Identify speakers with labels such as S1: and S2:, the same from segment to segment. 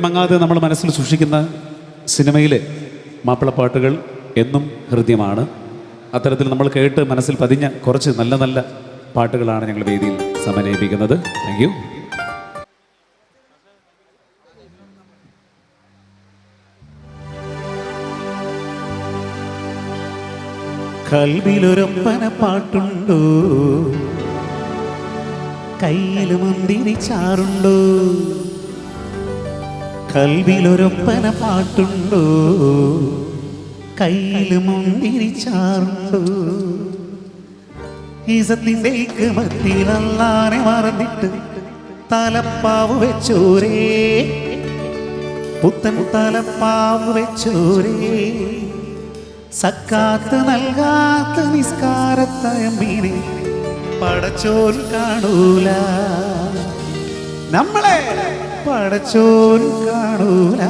S1: മങ്ങാതെ നമ്മൾ മനസ്സിൽ സൂക്ഷിക്കുന്ന സിനിമയിലെ മാപ്പിളപ്പാട്ടുകൾ എന്നും ഹൃദ്യമാണ്. അത്തരത്തിൽ നമ്മൾ കേട്ട് മനസ്സിൽ പതിഞ്ഞ കുറച്ച് നല്ല നല്ല പാട്ടുകളാണ് ഞങ്ങൾ വേദിയിൽ സമന്വയിപ്പിക്കുന്നത്. താങ്ക് യു കൽവിലൊരൊപ്പന പാട്ടുണ്ടോ കയ്യിലും മുന്തിരി ചാറുണ്ടോ? കൽവിലൊരൊപ്പന പാട്ടുണ്ടോ? കയ്യിൽ മുന്തിരിച്ചാറുണ്ടോ ഈസത്തിന്റെ മത്തിയിലല്ലാനെ മറന്നിട്ട് തലപ്പാവ് വെച്ചോരേ. പുത്തൻ തലപ്പാവ് വെച്ചോരേ. സക്കാത്ത് നൽകാത്ത നിസ്കാരത്തയമ്പീനെ പടച്ചോൽ കാണൂല. നമ്മളെ പടച്ചോൻ കാണൂല.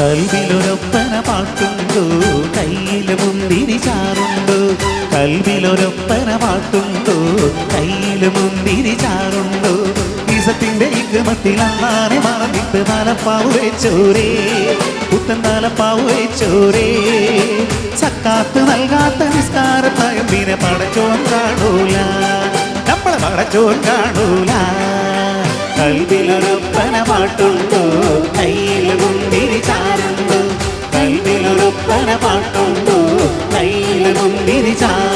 S1: കൽവിലൊരൊപ്പന പാട്ടുണ്ടോ? കയ്യിൽ മുന്തിരി ചാറുണ്ടോ? കൽവിലൊരൊപ്പന പാട്ടുണ്ടോ? കയ്യിൽ മുന്തിരി ചാറുണ്ടോ? ഈസത്തിന്റെ ഇക്രമത്തിലാണെ മറന്നിട്ട് തലപ്പാവ് വെച്ചോരേ. പുത്തൻ തലപ്പാവ് വെച്ചോരേ. സക്കാത്ത് നൽകാത്ത നിസ്കാരത്തായും പിന്നെ പടച്ചോൻ കാണൂല. നമ്മളെ പടച്ചോൻ കാണൂല. കൽവിലൊരൊപ്പന പാട്ടുണ്ടോ കയ്യിൽ മുന്തിരി ചാരുണ്ടോ? കൽവിലൊരൊപ്പന പാട്ടുണ്ടോ കയ്യിൽ മുന്തിരി ചാറുണ്ടോ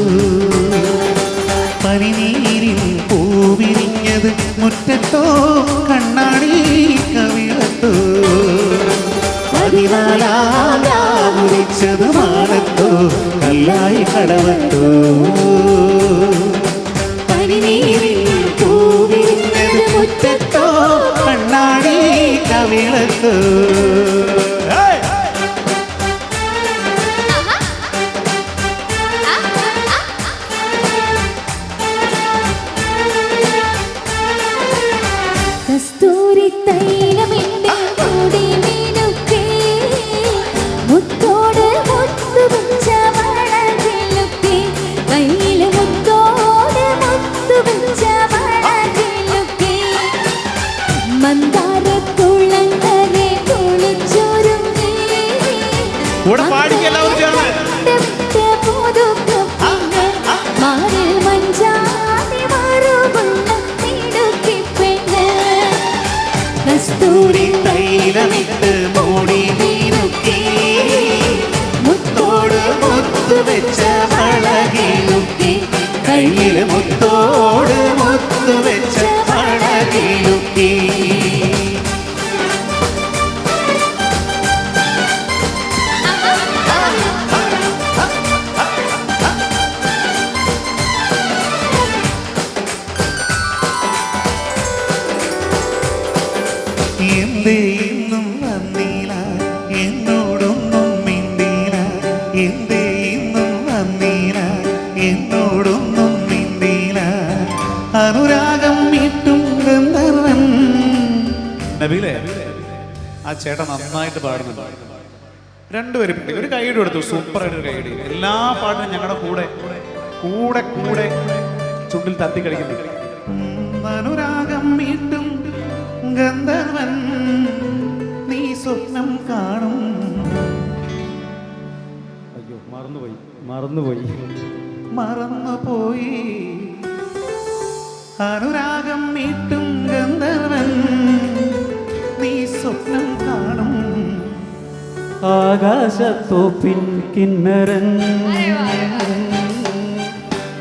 S1: മുറ്റത്തോ കണ്ണാടി കവിളത്തോ പതിനാലാം രാവുവിച്ചത് കല്ലായി കടവത്തോ. പൂവിരിഞ്ഞത് മുറ്റത്തോ കണ്ണാടി കവിളത്തോ. ചേട്ടൻ നന്നായിട്ട് പാടുന്നുണ്ട്. രണ്ടുപേരും ഒരു കൈയ്യടി കൊടുത്തു സൂപ്പർ ആയിട്ട് ഒരു കൈയ്യടി എല്ലാ പാട്ടും ഞങ്ങളുടെ കൂടെ കൂടെ കൂടെ ചുണ്ടിൽ തത്തി കളിക്കുന്നു. ഗന്ധർവൻ നീ സ്വപ്നം കാണും.
S2: അയ്യോ മറന്നുപോയി മറന്നുപോയി.
S1: മറന്നുപോയി. അനുരാഗം മീട്ടും നീ സ്വപ്നം കാണും.
S2: ആകാശത്തോപ്പിൻ കിന്നരൻ.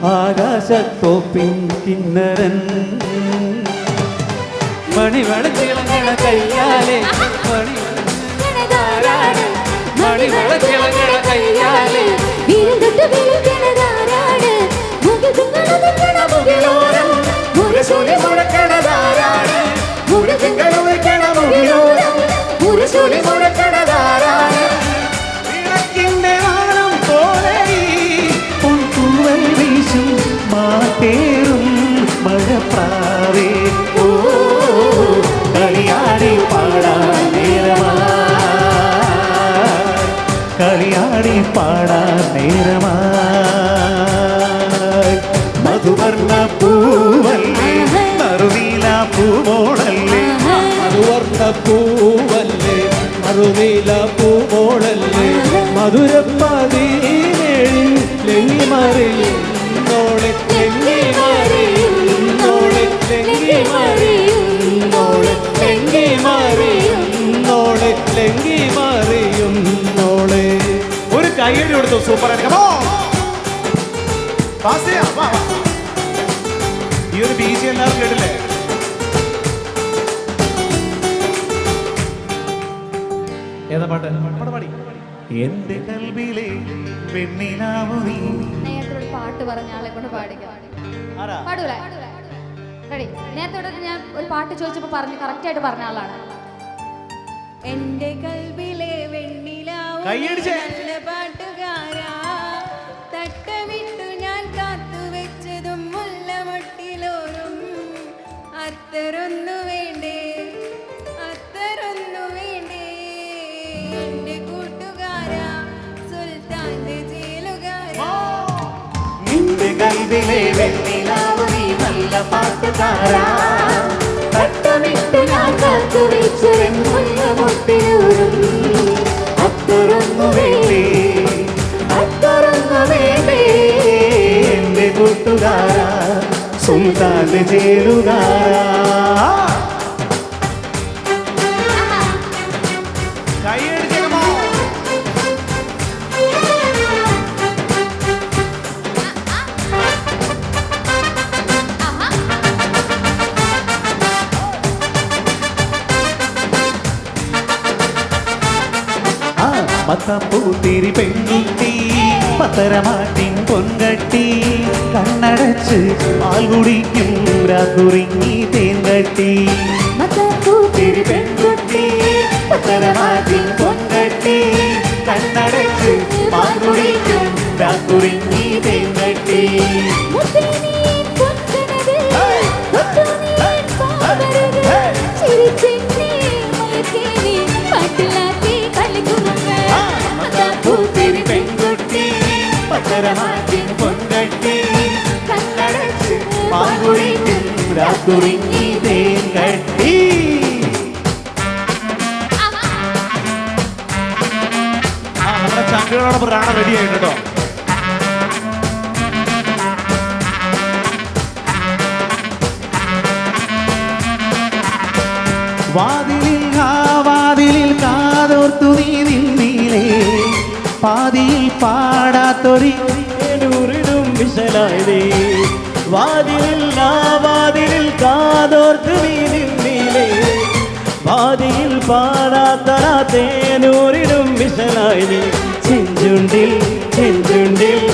S2: ആകാശത്തോപ്പിൻ കിന്നരൻ. മണിവളച്ചിളങ്ങണ കയ്യാലെ മണി മണിവിളക്കിളങ്ങണ കയ്യാലെ.
S3: മുരശൂലി മുഴക്കണതാരാണ് മുകിലോരം മുരശൂലി മുഴക്കണതാരാണ്
S1: വിളക്കിന്റെ നാളം പോലെ ഈ പൊൻതൂവൽ വീശും മാറ്റേറും മഴപ്രാവേ.
S2: മറിയുന്നോളെ ലെങ്ങി മറിയുന്നോളെ ലെങ്ങി മറിയുന്നോളെ ലെങ്ങി മറിയുന്നോളെ ലെങ്ങി മറിയുന്നോളെ
S1: ഒരു കൈയടി കൊടുത്തു സൂപ്പർ. ഈ ഒരു ബീച്ച് എല്ലാവരും കേട്ടില്ലേ ഏതാ പാട്ട് പാട്ട് പാടി എന്റെ കൽവിലെ പെണ്ണിനാവു നീ?
S3: നേരത്തെ ഒരു പാട്ട് പറഞ്ഞ ആളെ കൊണ്ട് പാടിക്കാം. പാടൂല? റെഡി നേരത്തെ ഞാൻ ഒരു പാട്ട് ചോദിച്ചപ്പോൾ പറഞ്ഞു കറക്റ്റ് ആയിട്ട് പറഞ്ഞ ആളാണ്.
S4: എന്റെ കൽവിലെ വെണ്ണിലാവും. നല്ല പാട്ടുകാരാ. തട്ടമിട്ടു ഞാൻ കാത്തുവെച്ചതും അത്തരൊന്നും അത്തരൊന്നു
S1: നിന്റെ കൽവിലെ വെണ്ണിലാവു നീ നല്ല പാട്ടുകാരാ
S3: തട്ടമിട്ട് ഞാൻ കാത്തു വെച്ചൊരു മുല്ലമൊട്ടിലൂറും
S1: അത്തരൊന്നു വേണ്ടേ
S3: അത്തറൊന്നു വേണ്ടേ
S1: എന്റെ കൂട്ടുകാരാ സുൽത്താന്റെ ചേരുകാരാ പത്തരമാട്ടിൻ പൊൻകട്ടി കണ്ണടച്ച് പാൽ കുടിക്കും രാക്കുറിങ്ങി തേൻകട്ടി.
S3: മത്തപ്പൂത്തിരി
S1: പെൺകുട്ടി പത്തരമാട്ടിൻ പൊൻകട്ടി കണ്ണടച്ച് പാൽ കുടിക്കും രാക്കുറിങ്ങി തേൻകട്ടി. പത്തരമാട്ടിൻ പൊൻകട്ടി കണ്ണടച്ച് ചങ്കുകളോടൊപ്പം റാണ റെഡി ആയിട്ടോ വാതിലിൽ പാടാത്തൊരി ൂറിടും
S2: വിശലായതേ. വാതിലിൽ ആ വാതിലിൽ കാതോർത്ത് നീ നിന്നിലേ. വാതിയിൽ പാടാത്തറ തേനൂറിടും വിശലായതേ. ചെഞ്ചുണ്ടിൽ ചെഞ്ചുണ്ടിൽ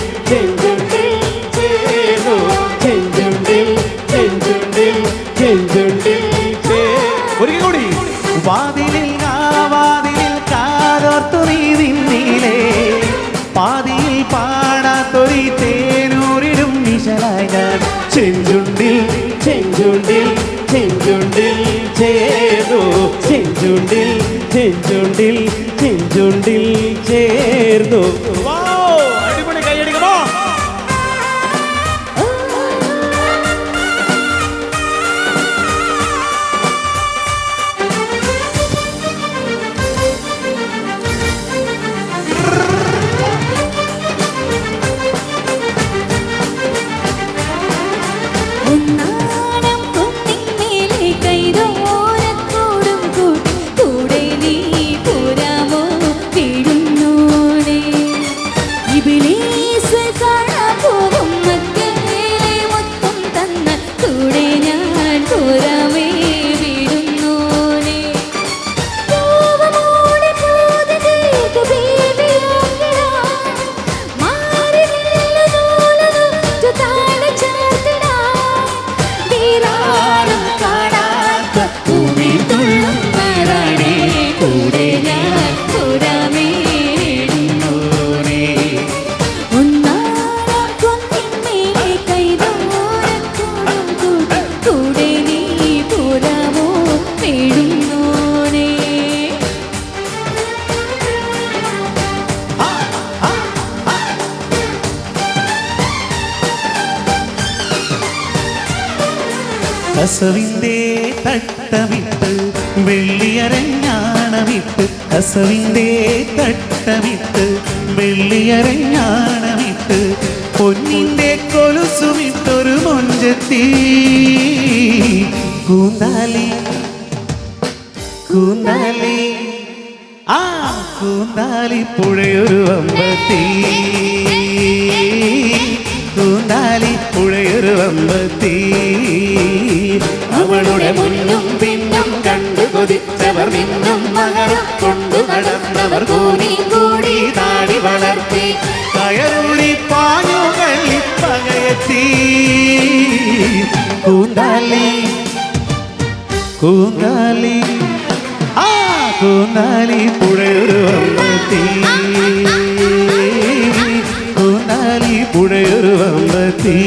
S2: ചെഞ്ചുണ്ടിൽ
S4: ചേർന്നു ചെഞ്ചുണ്ടിൽ ചെഞ്ചുണ്ടിൽ ചെഞ്ചുണ്ടിൽ ചേർന്നു അടിപൊളി കൈയടിക്കണോ കസവിന്റെ തട്ടമിട്ട് വെള്ളിയരഞ്ഞാണമിട്ട് കസവിന്റെ തട്ടമിട്ട് വെള്ളിയരഞ്ഞാണമിട്ട് പൊന്നിന്റെ കൊലുസുമിട്ടൊരു മൊഞ്ചത്തി. കൂന്താലി കൂന്താലി. ആ കൂന്താലി പുഴയൊരു അമ്പത്തി കൂന്താലി പുഴയൊരു അമ്പത്തി അവളുടെ മുന്നും പിന്നും കണ്ടു കൊതിച്ചവർ നിന്നും മകരം കൊണ്ടു നടന്നവർ കൂടി കൂടി താടി വളർത്തി കയറുളി പാഞ്ഞുകൾ പകയത്തി കൂന്താലി കൂന്താലി ആ കൂന്താലി പുഴയൊരു അമ്പത്തി കൂന്താലി പുഴയൊരു അമ്പത്തി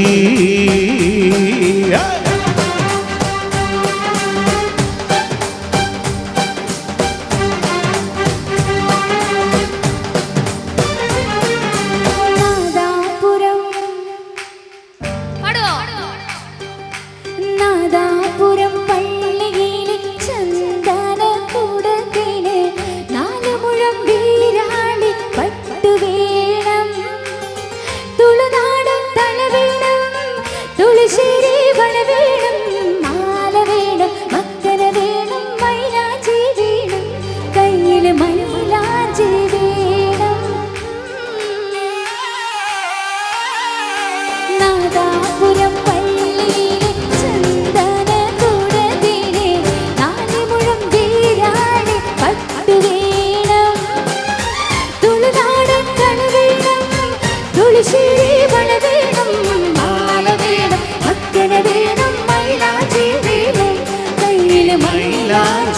S4: மயிலாஜி வேணும் கையில் மயிலாஜி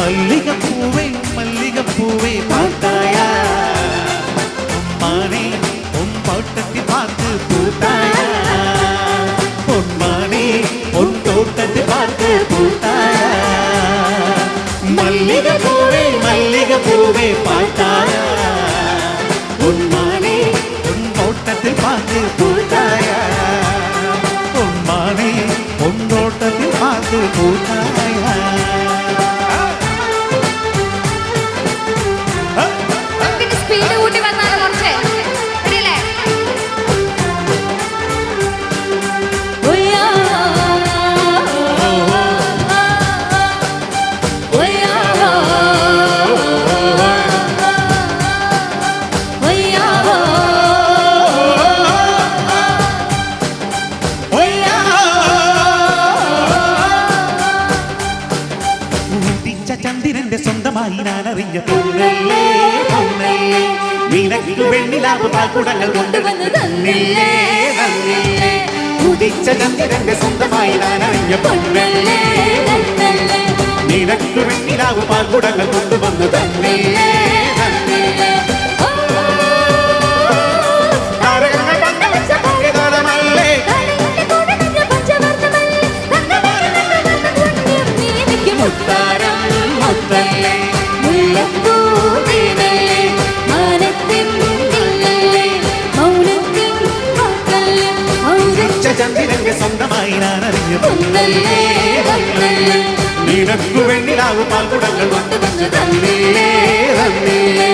S4: மல்லிகை பூவே மல்லிகை பூவே பார்த்தாயா? மானே உன் தோட்டத்தை பார்த்து பூத்தாயா? பொன் மானே உன் தோட்டத்தை
S3: பார்த்து பூத்தாயா? மல்லிகை பூவே மல்லிகை பூவே
S5: பார்த்தாயா? உன் மானே
S4: உன் தோட்டத்தை பார்த்து பூத்தாயா? பொன் உன் தோட்டத்தை பார்த்து பூத்தாயா? പാക്കുടങ്ങൾ കൊണ്ടുവന്ന് തന്നില്ലേ? തന്നില്ലേ? ഉദിച്ച ചന്ദ്രന്റെ സ്വന്തമായി ഞാൻ അറിഞ്ഞ നിനക്ക് വെണ്ണിലാവ് പാക്കുടങ്ങൾ കൊണ്ടുവന്ന് തന്നില്ലേ തന്നില്ലേ? ചന്ദ്രന്റെ സ്വന്തമായി ഞാൻ അറിഞ്ഞ പൊന്നല്ലേ പൊന്നല്ലേ നിനക്ക് വെണ്ണിലാവ് പാൽക്കുടങ്ങൾ കൊണ്ടുവന്ന് തന്നില്ലേ തന്നില്ലേ